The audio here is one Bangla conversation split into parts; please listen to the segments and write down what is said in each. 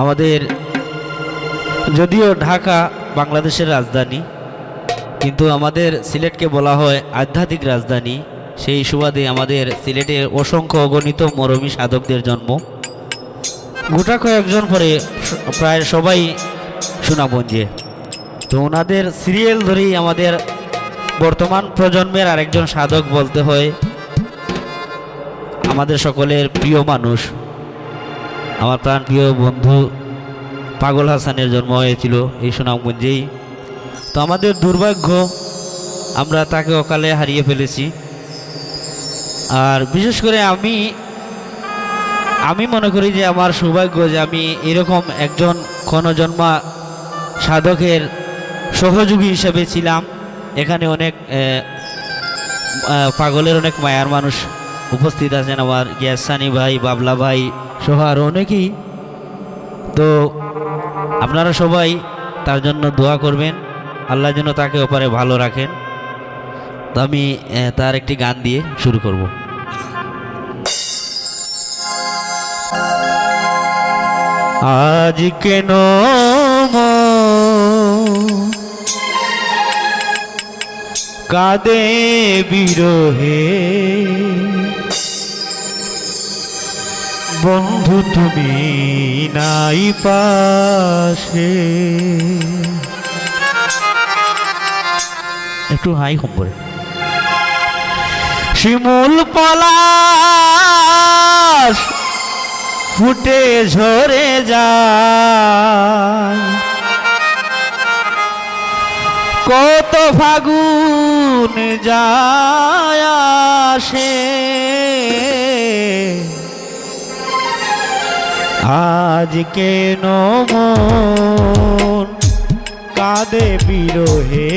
আমাদের যদিও ঢাকা বাংলাদেশের রাজধানী, কিন্তু আমাদের সিলেটকে বলা হয় আধ্যাত্মিক রাজধানী। সেই সুবাদে আমাদের সিলেটের অসংখ্য অগণিত মরমী সাধকদের জন্ম। গোটা কয়েকজন পরে প্রায় সবাই সুনামগঞ্জে। তো ওনাদের সিরিয়াল ধরেই আমাদের বর্তমান প্রজন্মের আরেকজন সাধক বলতে হয় আমাদের সকলের প্রিয় মানুষ। আমার প্রাণ প্রিয় বন্ধু পাগল হাসানের জন্ম হয়েছিল এই সুনামগঞ্জেই। তো আমাদের দুর্ভাগ্য, আমরা তাকে অকালে হারিয়ে ফেলেছি। আর বিশেষ করে আমি আমি মনে করি যে আমার সৌভাগ্য যে আমি এরকম একজন ক্ষণজন্মা সাধকের সহযোগী হিসেবে ছিলাম। এখানে অনেক পাগলের অনেক মায়ার মানুষ উপস্থিত আছেন। আমার গ্যাসানি ভাই, বাবলা ভাই সহ আরও অনেকেই। তো আপনারা সবাই তার জন্য দোয়া করবেন। আল্লাহ যেন তাকে ওপারে ভালো রাখেন। তো আমি তার একটি গান দিয়ে শুরু করব। আজ কেন কাঁদে বিরহে? বন্ধু, তুমি নাই পাশে। একটু হাই কম করে। শিমুল পলাশ ফুটে ঝরে যায়। কত ফাগুন যায় আসে। আজ কেন মন? কাঁদে বিরহে।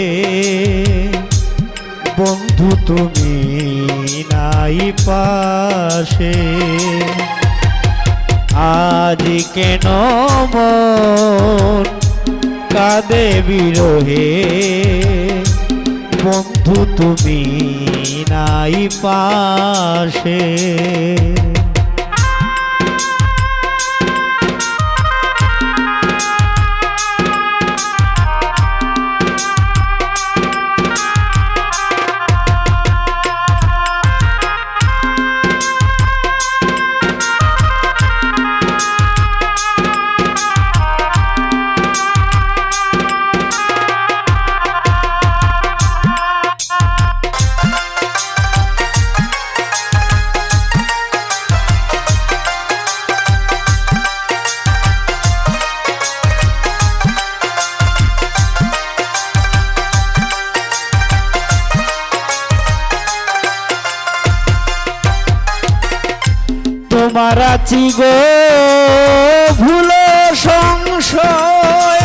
বন্ধু তুমি নাই পাশে। আজ কেন মন? কাঁদে বিরহে। বন্ধু তুমি নাই পাশে। তোমার আছি গো, ভুল সংশয়।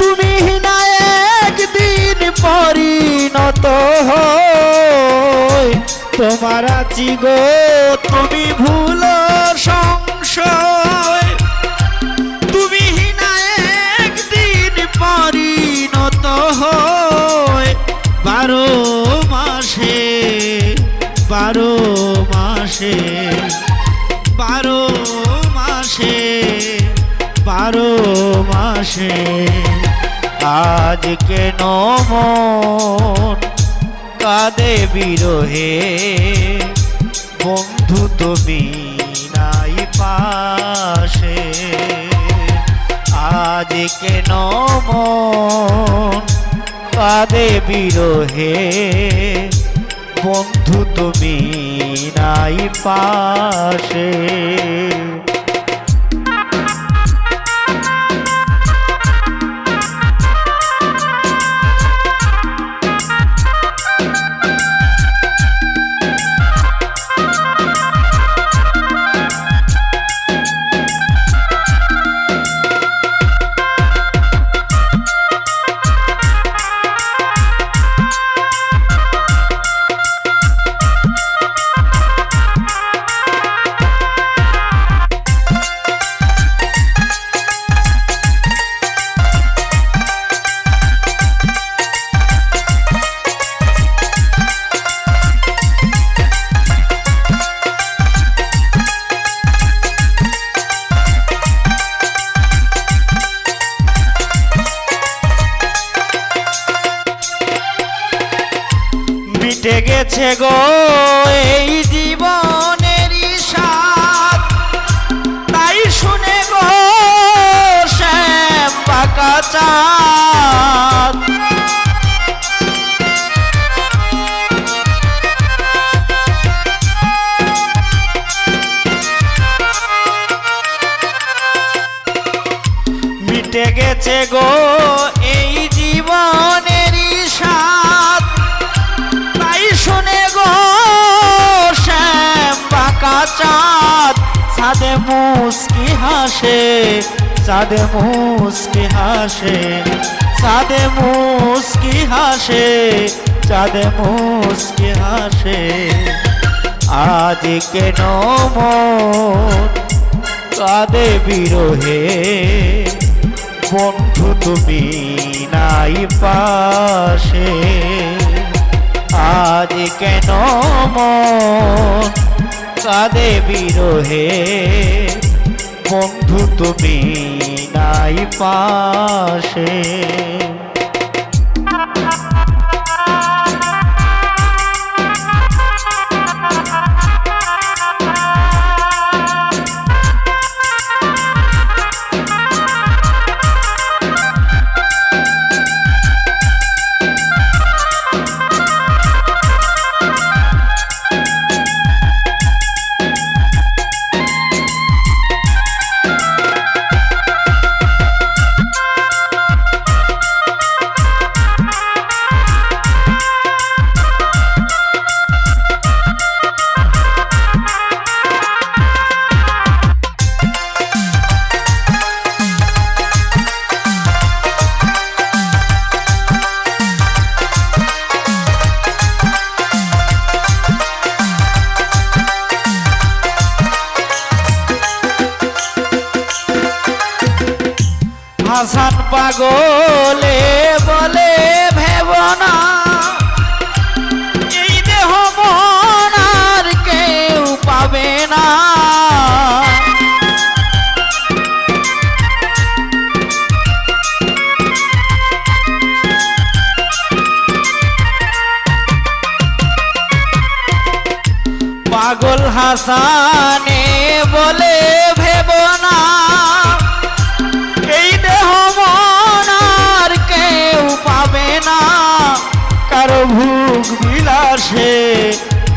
তুমি না একদিন পরিণত হয়। তোমার আছি গো, তুমি ভুল সংশয় বারো মাসে। আজ কেন মন কাঁদে বিরহে? বন্ধু তুমি নাই পাশে। আজ কেন মন কাঁদে বিরহে? বন্ধু তুমি নাই পাশে। গেছে গো এই জীবনের সাথ তাই শুনে গো শ্যাম পাকা চাঁদ। মিটে গেছে গো চাঁদ মুস্কি হাসে, চাঁদে মুস্কি হাসে, চাঁদে মুস্কি হাসে, চাঁদে মুস্কি হাসে। আজ কেন কাঁদে বিরহে? বন্ধু তুমি নাই পাশে। আজ কেন মন কাঁদে বিরহে। বন্ধু তুমি নাই পাশে। হাসান পাগলে বলে ভেব না এই দেহ মন আর কেউ পাবে না। পাগল হাসানে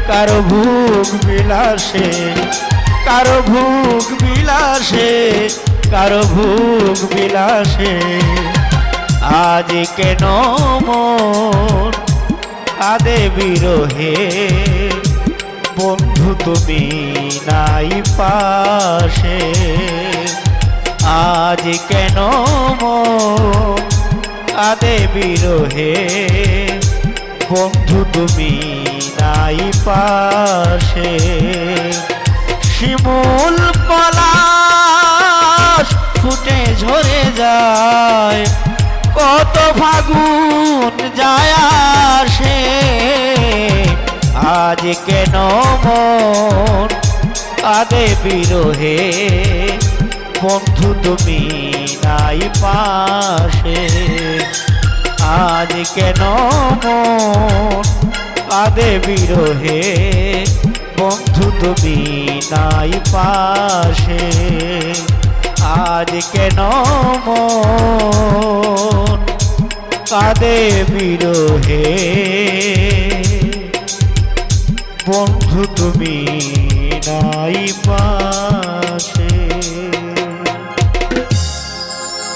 কারও ভুগ বিলাসে, কারও ভুগ বিলাসে, কারও ভুগ বিলাসে। আজ কেন আদে বিরহে? বন্ধু তুমি নাই পাশে। আজ কেন আদে বিরহে? বন্ধু তুমি নাই পাশে। শিমুল পলাশ ফুটে ঝরে যায়, কত ফাগুন যায় আসে। আজ কেন মন আদে বিরহে? বন্ধু, তুমি নাই পাশে। আজ কেন মন আদে বিরোহে বন্ধু তুমি নাই পাশে। আজ কেন কাদে বিরহে? বন্ধু তুমি